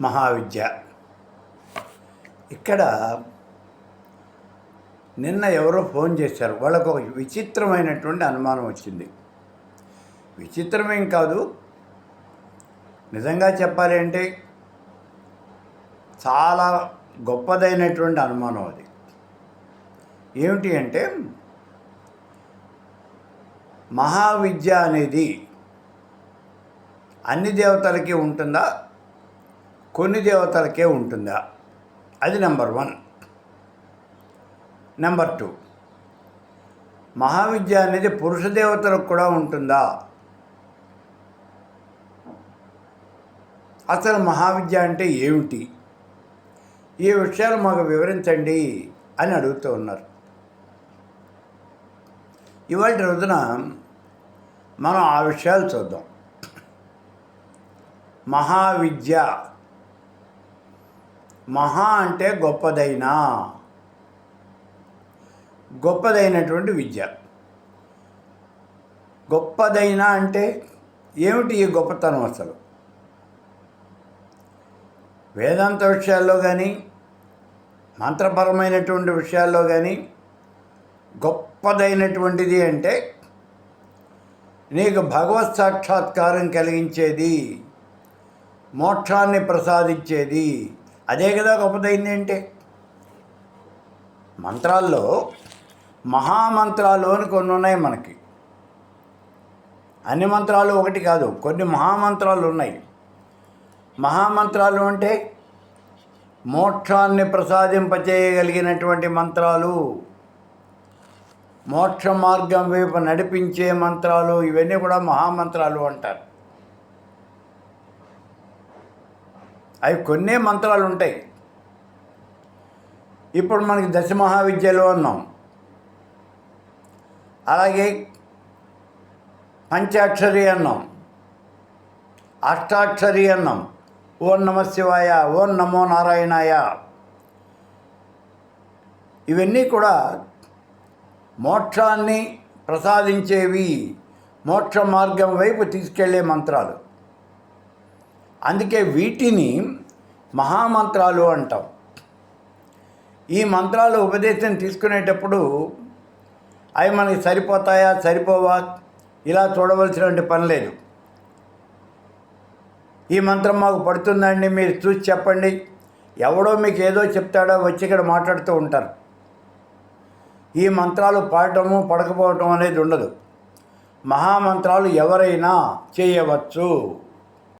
మహావిద్య. ఇక్కడ నిన్న ఎవరో ఫోన్ చేశారు. వాళ్ళకు ఒక విచిత్రమైనటువంటి అనుమానం వచ్చింది. విచిత్రమేం కాదు. నిజంగా చెప్పాలి అంటే చాలా గొప్పదైనటువంటి అనుమానం అది. ఏమిటి అంటే మహావిద్య అనేది అన్ని దేవతలకి ఉంటుందా? కొన్ని దేవతలకే ఉంటుందా? అది నెంబర్ వన్. Number two. మహావిద్య అనేది పురుష దేవతలకు కూడా ఉంటుందా? అసలు మహావిద్య అంటే ఏమిటి? ఈ విషయాలు మాకు వివరించండి అని అడుగుతూ ఉన్నారు. ఇవాళ రోజున మనం ఆ విషయాలు చూద్దాం. మహావిద్య మహా అంటే గొప్పదైన. గొప్పదైనటువంటి విద్య. గొప్పదైన అంటే ఏమిటి ఈ గొప్పతనం అసలు? వేదాంత విషయాల్లో కానీ మంత్రపరమైనటువంటి విషయాల్లో కానీ గొప్పదైనటువంటిది అంటే నీకు భగవత్ సాక్షాత్కారం కలిగించేది మోక్షాన్ని ప్రసాదించేది అదే కదా గొప్పదైంది అంటే మంత్రాల్లో మహామంత్రాలు అని కొన్ని ఉన్నాయి మనకి. అన్ని మంత్రాలు ఒకటి కాదు కొన్ని మహామంత్రాలు ఉన్నాయి. మహామంత్రాలు అంటే మోక్షాన్ని ప్రసాదింపచేయగలిగినటువంటి మంత్రాలు. మోక్ష మార్గం వైపు నడిపించే మంత్రాలు ఇవన్నీ కూడా మహామంత్రాలు అంటారు. అవి కొన్నే మంత్రాలు ఉంటాయి. ఇప్పుడు మనకి దశ మహావిద్యలో ఉన్నాం. అలాగే పంచాక్షరి అన్నాం. అష్టాక్షరి అన్నాం. ఓం నమ శివాయ ఓం నమో నారాయణాయ. ఇవన్నీ కూడా మోక్షాన్ని ప్రసాదించేవి మోక్ష మార్గం వైపు తీసుకెళ్ళే మంత్రాలు. అందుకే వీటిని మహామంత్రాలు అంటాం. ఈ మంత్రాలు ఉపదేశం తీసుకునేటప్పుడు అవి మనకి సరిపోతాయా సరిపోవా? ఇలా చూడవలసినటువంటి పని లేదు. ఈ మంత్రం మాకు పడుతుందండి మీరు చూసి చెప్పండి. ఎవడో మీకు ఏదో చెప్తాడో వచ్చి ఇక్కడ మాట్లాడుతూ ఉంటారు. ఈ మంత్రాలు పాడటము పడకపోవటం అనేది ఉండదు. మహామంత్రాలు ఎవరైనా చేయవచ్చు.